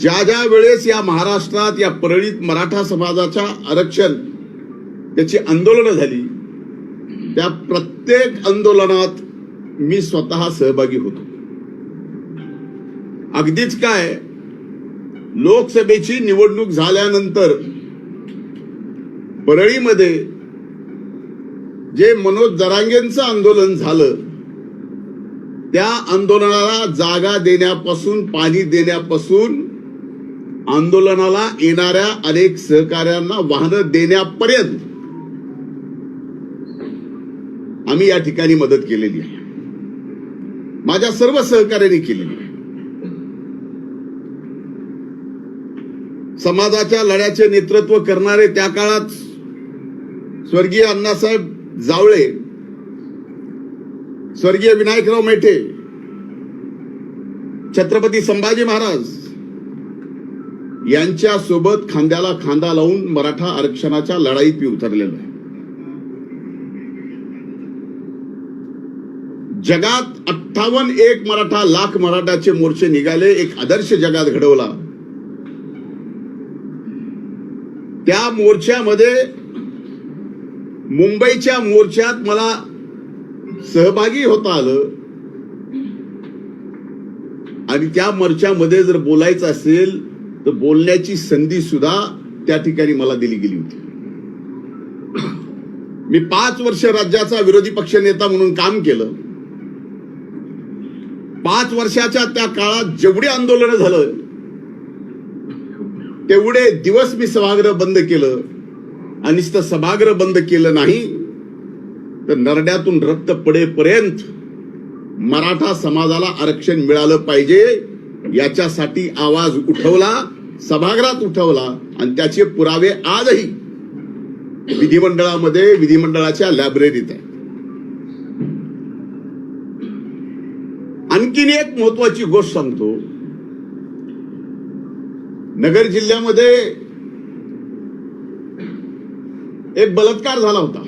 ज्या ज्या वेळेस या महाराष्ट्रात या परळीत मराठा समाजाच्या आरक्षण त्याची आंदोलनं झाली त्या प्रत्येक आंदोलनात मी स्वतः सहभागी होतो. अगदीच काय लोकसभेची निवडणूक झाल्यानंतर परळीमध्ये जे मनोज जरांगेंचं आंदोलन झालं त्या आंदोलनाला जागा देण्यापासून पाणी देण्यापासून आंदोलनाला येणाऱ्या अनेक सहकार्यांना वाहनं देण्यापर्यंत आम्ही या ठिकाणी मदत केलेली आहे. माझ्या सर्व सहकार्याने केलेली आहे. समाजाच्या लढ्याचे नेतृत्व करणारे त्या काळात स्वर्गीय अण्णासाहेब जावळे स्वर्गीय विनायकराव मेठे छत्रपती संभाजी महाराज यांच्या सोबत खांद्याला खांदा लावून मराठा आरक्षणाच्या लढाईत मी उतरलेलो आहे. जगात अठ्ठावन्न एक मराठा लाख मराठाचे मोर्चे निघाले एक आदर्श जगात घडवला. त्या मोर्चामध्ये मुंबईच्या मोर्चात मला सहभागी होता आलं. आणि त्या मोर्चामध्ये जर बोलायचं असेल तर बोलण्याची संधी सुद्धा त्या ठिकाणी मला दिली गेली होती. मी पाच वर्ष राज्याचा विरोधी पक्ष नेता म्हणून काम केलं. पाच वर्षाच्या त्या काळात जेवढे आंदोलन झालं तेवढे दिवस मी सभागृह बंद केलं. आणि सभागृह बंद केलं नाही तर नरड्यातून रक्त पडेपर्यंत मराठा समाजाला आरक्षण मिळालं पाहिजे. याच्यासाठी आवाज उठवला सभागृहात उठवला आणि त्याचे पुरावे आजही विधिमंडळामध्ये विधिमंडळाच्या लायब्ररीत आहे आणखीन एक महत्वाची गोष्ट सांगतो. नगर जिल्ह्यामध्ये एक बलात्कार झाला होता.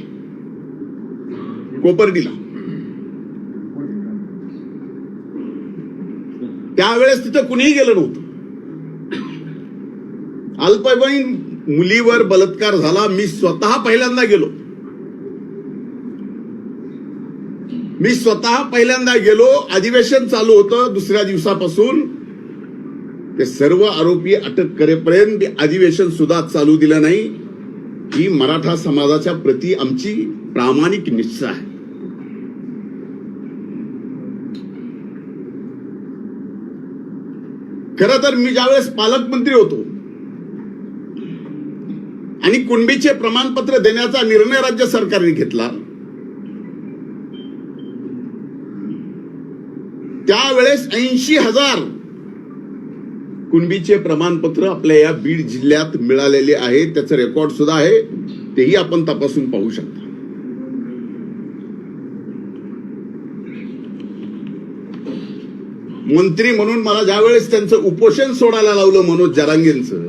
कोपर्डीला. त्यावेळेस तिथं कुणीही गेलं नव्हतं. अल्पवयीन मुलीवर बलात्कार झाला मी स्वतः पहिल्यांदा गेलो. मी स्वतः पहिल्यांदा गेलो अधिवेशन चालू होतं दुसऱ्या दिवसापासून. ते सर्व आरोपी अटक करेपर्यंत अधिवेशन सुद्धा चालू दिलं नाही. ही मराठा समाजाच्या प्रती आमची प्रामाणिक निष्ठा आहे. खर तर मी ज्यावेळेस पालकमंत्री होतो आणि कुणबीचे प्रमाणपत्र देण्याचा निर्णय राज्य सरकारने घेतला त्यावेळेस ऐंशी हजार कुणबीचे प्रमाणपत्र आपल्या या बीड जिल्ह्यात मिळालेले आहे त्याचं रेकॉर्ड सुद्धा आहे तेही आपण तपासून पाहू शकता. मंत्री म्हणून मला ज्यावेळेस त्यांचं उपोषण सोडायला लावलं मनोज जरांगेंचं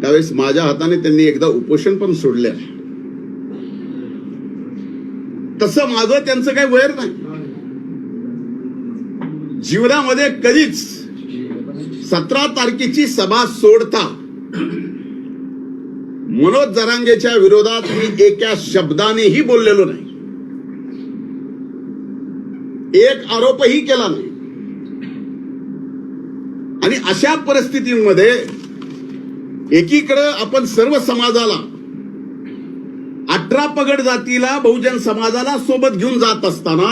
त्यावेळेस माझ्या हाताने त्यांनी एकदा उपोषण पण सोडले. तसं माझं त्यांचं काही वैर नाही. जीवनामध्ये कधीच सतरा तारखेची सभा सोडता मनोज जरांगेच्या विरोधात मी एका शब्दानेही बोललेलो नाही. एक आरोपही केला नाही. आणि अशा परिस्थितीमध्ये एकीकडे आपण सर्व समाजाला अठरा पगड जातीला बहुजन समाजाला सोबत घेऊन जात असताना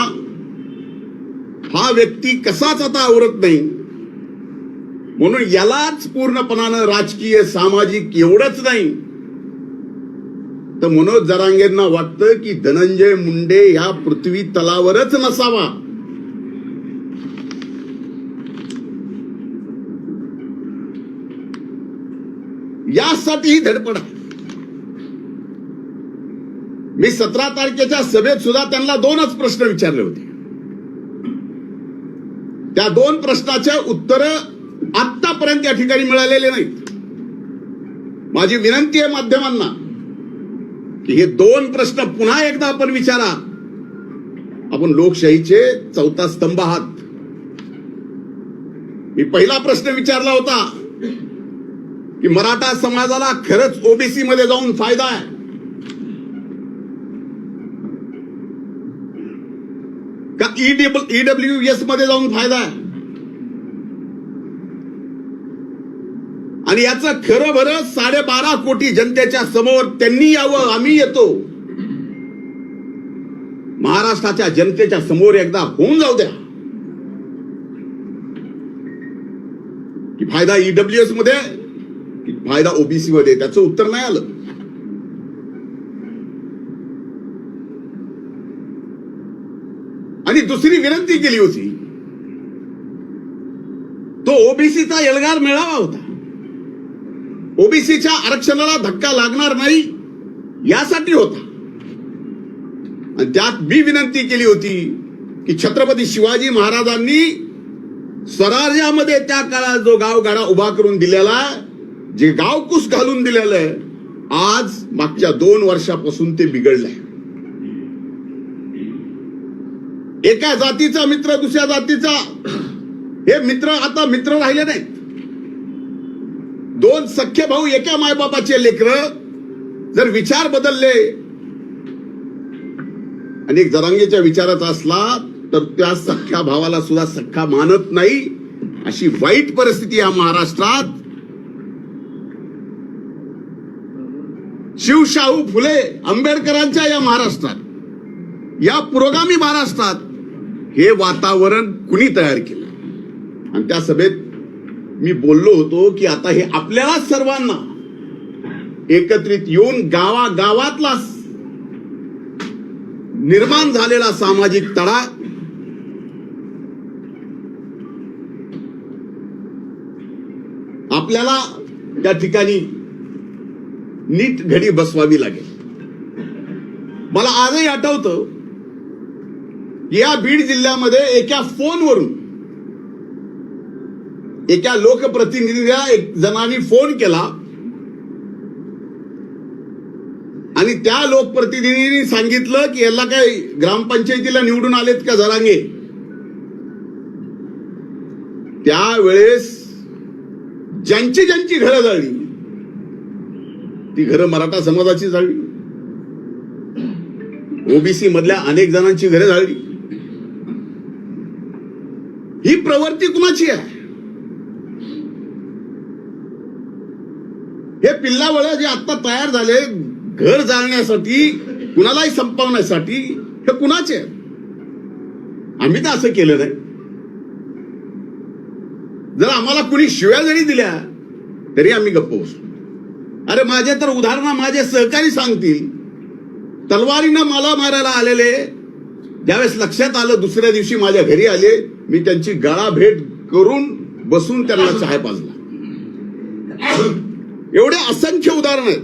हा व्यक्ती कसाच आता आवरत नाही? म्हणून यालाच पूर्णपणानं राजकीय सामाजिक एवढंच नाही. तर मनोज जरांगेंना वाटतं की धनंजय मुंडे ह्या पृथ्वी तलावरच नसावा यासाठी ही धडपड मी सतरा तारखेच्या सभेत सुद्धा त्यांना दोनच प्रश्न विचारले होते. त्या दोन प्रश्नाच्या उत्तर आतापर्यंत या ठिकाणी मिळालेले नाहीत. माझी विनंती आहे माध्यमांना की हे दोन प्रश्न पुन्हा एकदा आपण विचारा. आपण लोकशाहीचे चौथा स्तंभ आहात. मी पहिला प्रश्न विचारला होता. की मराठा समाजाला खरंच ओबीसी मध्ये जाऊन फायदा आहे. का ईडब्ल्यू एसमध्ये जाऊन फायदा आहे? आणि याचं खरं बरं साडेबारा कोटी जनतेच्या समोर त्यांनी यावं आम्ही येतो. महाराष्ट्राच्या जनतेच्या समोर एकदा होऊन जाऊ द्या. की फायदा ईडब्ल्यू एसमध्ये फायदा ओबीसी मध्ये त्याचं उत्तर नाही आलं. आणि दुसरी विनंती केली होती. तो ओबीसीचा एल्गार मेळावा होता. ओबीसीच्या आरक्षणाला धक्का लागणार नाही यासाठी होता. आणि त्यात मी विनंती केली होती की छत्रपती शिवाजी महाराजांनी स्वराज्यामध्ये त्या काळात जो गावगाडा उभा करून दिलेला जे गावकुस घालून दिलेलं आहे आज मागच्या दोन वर्षापासून ते बिघडलंय. एका जातीचा मित्र दुसऱ्या जातीचा हे मित्र आता मित्र राहिले नाहीत. दोन सख्य भाऊ एका मायबापाचे लेकर जर विचार बदलले आणि एक जरांगीच्या विचाराचा असला तर त्या सख्ख्या भावाला सुद्धा सख्खा मानत नाही अशी वाईट परिस्थिती या महाराष्ट्रात. शिवशाहू फुले आंबेडकरांच्या या महाराष्ट्रात. या पुरोगामी महाराष्ट्रात हे वातावरण कुणी तयार केलं? आणि त्या सभेत मी बोललो होतो की आता हे आपल्याला सर्वांना एकत्रित येऊन गावा गावातला निर्माण झालेला सामाजिक तडा आपल्याला त्या ठिकाणी नीट घडी बसवावी लागेल. मला आजही आठवतं या बीड जिल्ह्यामध्ये एका फोनवरून एका लोकप्रतिनिधीला एक जणांनी फोन केला. आणि त्या लोकप्रतिनिधींनी सांगितलं की याला काय ग्रामपंचायतीला निवडून आलेत का जरांगे? त्यावेळेस ज्यांची ज्यांची घरं जाळली ती घरं मराठा समाजाची जाळली ओबीसी मधल्या अनेक जणांची घरे जाळली ही प्रवृत्ती कुणाची आहे? हे पिल्लावळ जे आता तयार झाले घर जाळण्यासाठी कुणालाही संपवण्यासाठी हे कुणाचे आहे? आम्ही तर असं केलं नाही. जर आम्हाला कुणी शिव्या जरी दिल्या तरी आम्ही गप्प बसू. अरे माझे तर उदाहरणं माझे सहकारी सांगतील. तलवारीनं मला मारायला आलेले. ज्यावेळेस लक्षात आलं दुसऱ्या दिवशी माझ्या घरी आले मी त्यांची गळा भेट करून बसून त्यांना चहा पाजला. एवढे असंख्य उदाहरण आहेत.